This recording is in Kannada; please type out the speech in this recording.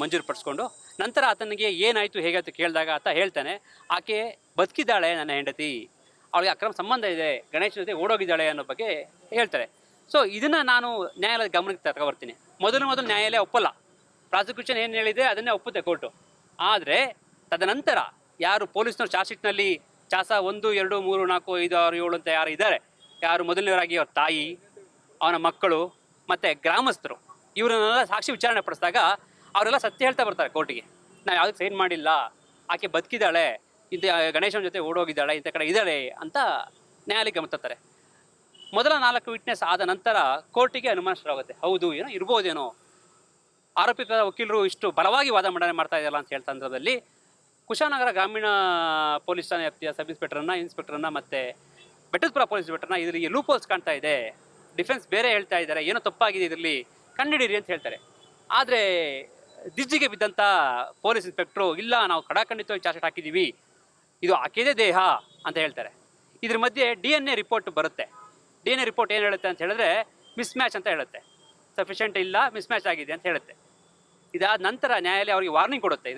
ಮಂಜೂರುಪಡಿಸ್ಕೊಂಡು ನಂತರ ಆತನಿಗೆ ಏನಾಯಿತು ಹೇಗಾಯಿತು ಕೇಳಿದಾಗ ಆತ ಹೇಳ್ತಾನೆ, ಆಕೆ ಬದುಕಿದ್ದಾಳೆ ನನ್ನ ಹೆಂಡತಿ. ಅವಳಿಗೆ ಅಕ್ರಮ ಸಂಬಂಧ ಇದೆ, ಗಣೇಶನ ಜೊತೆ ಓಡೋಗಿದ್ದಾಳೆ ಅನ್ನೋ ಬಗ್ಗೆ ಹೇಳ್ತಾರೆ. ಸೊ ಇದನ್ನು ನಾನು ನ್ಯಾಯಾಲಯದ ಗಮನಕ್ಕೆ ತಗೊಬರ್ತೀನಿ ಮೊದಲು ಮೊದಲು ನ್ಯಾಯಾಲಯ ಒಪ್ಪಲ್ಲ. ಪ್ರಾಸಿಕ್ಯೂಷನ್ ಏನು ಹೇಳಿದೆ ಅದನ್ನೇ ಒಪ್ಪುತ್ತೆ ಕೋರ್ಟು. ಆದರೆ, ತದನಂತರ ಯಾರು ಪೊಲೀಸ್ನವ್ರು ಚಾರ್ಜ್ ಶೀಟ್ನಲ್ಲಿ ಚಾಸ ಒಂದು, ಎರಡು, ಮೂರು, ನಾಲ್ಕು, ಐದು, ಆರು, ಏಳು ಅಂತ ಯಾರು ಇದ್ದಾರೆ, ಯಾರು ಮೊದಲನೇವರಾಗಿ ಅವ್ರ ತಾಯಿ, ಅವನ ಮಕ್ಕಳು ಮತ್ತು ಗ್ರಾಮಸ್ಥರು, ಇವರನ್ನೆಲ್ಲ ಸಾಕ್ಷಿ ವಿಚಾರಣೆ ಪಡಿಸಿದಾಗ ಅವರೆಲ್ಲ ಸತ್ಯ ಹೇಳ್ತಾ ಬರ್ತಾರೆ ಕೋರ್ಟಿಗೆ. ನಾವು ಯಾವುದಕ್ಕೆ ಸೈನ್ ಮಾಡಿಲ್ಲ, ಆಕೆ ಬದುಕಿದ್ದಾಳೆ, ಇಂಥ ಗಣೇಶನ ಜೊತೆ ಓಡೋಗಿದ್ದಾಳೆ, ಇಂಥ ಕಡೆ ಇದ್ದಾಳೆ ಅಂತ ನ್ಯಾಯಾಲಯ ಗಮನಿಸ್ತಾರೆ ಮೊದಲ ನಾಲ್ಕು ವಿಟ್ನೆಸ್ ಆದ ನಂತರ ಕೋರ್ಟಿಗೆ ಅನುಮಾನ ಶುರುವಾಗುತ್ತೆ ಹೌದು, ಏನೋ ಇರ್ಬೋದೇನೋ. ಆರೋಪಿತ ವಕೀಲರು ಇಷ್ಟು ಬಲವಾಗಿ ವಾದ ಮಂಡನೆ ಮಾಡ್ತಾ ಇದ್ದಾರಲ್ಲ ಅಂತ ಹೇಳ್ತಾ ಸಂದರ್ಭದಲ್ಲಿ ಕುಶಾನಗರ ಗ್ರಾಮೀಣ ಪೊಲೀಸ್ ಠಾಣೆ ವ್ಯಾಪ್ತಿಯ ಸಬ್ ಇನ್ಸ್ಪೆಕ್ಟರ್ನ ಇನ್ಸ್ಪೆಕ್ಟರ್ನ ಮತ್ತು ಬೆಟ್ಟದಪುರ ಪೊಲೀಸ್ ಇನ್ಸ್ಪೆಕ್ಟರ್ನ ಇದರಲ್ಲಿ ಲೂಪೋಲ್ಸ್ ಕಾಣ್ತಾ ಇದೆ. ಡಿಫೆನ್ಸ್ ಬೇರೆ ಹೇಳ್ತಾ ಇದ್ದಾರೆ. ಏನೋ ತಪ್ಪಾಗಿದೆ ಇದರಲ್ಲಿ. ಕಂಡಿಡೀರಿ ಅಂತ ಹೇಳ್ತಾರೆ. ಆದರೆ ದಿಜ್ಜಿಗೆ ಬಿದ್ದಂಥ ಪೊಲೀಸ್ ಇನ್ಸ್ಪೆಕ್ಟ್ರು, ಇಲ್ಲ, ನಾವು ಕಡಾಖಂಡಿತವಾಗಿ ಚಾರ್ಜ್ ಹಾಕಿದೀವಿ ಇದು ಆಕೆದೇ ದೇಹ ಅಂತ ಹೇಳ್ತಾರೆ. ಇದ್ರ ಮಧ್ಯೆ ಡಿ ಎನ್ ಎ ರಿಪೋರ್ಟ್ ಬರುತ್ತೆ. ಡಿ ಎನ್ ಎ ರಿಪೋರ್ಟ್ ಏನು ಹೇಳುತ್ತೆ ಅಂತ ಹೇಳಿದ್ರೆ ಮಿಸ್ ಮ್ಯಾಚ್ ಅಂತ ಹೇಳುತ್ತೆ. ಸಫಿಷಿಯೆಂಟ್ ಇಲ್ಲ ಮಿಸ್ ಮ್ಯಾಚ್ ಆಗಿದೆ ಅಂತ ಹೇಳುತ್ತೆ. ಇದಾದ ನಂತರ ನ್ಯಾಯಾಲಯ ಅವರಿಗೆ ವಾರ್ನಿಂಗ್ ಕೊಡುತ್ತೆ.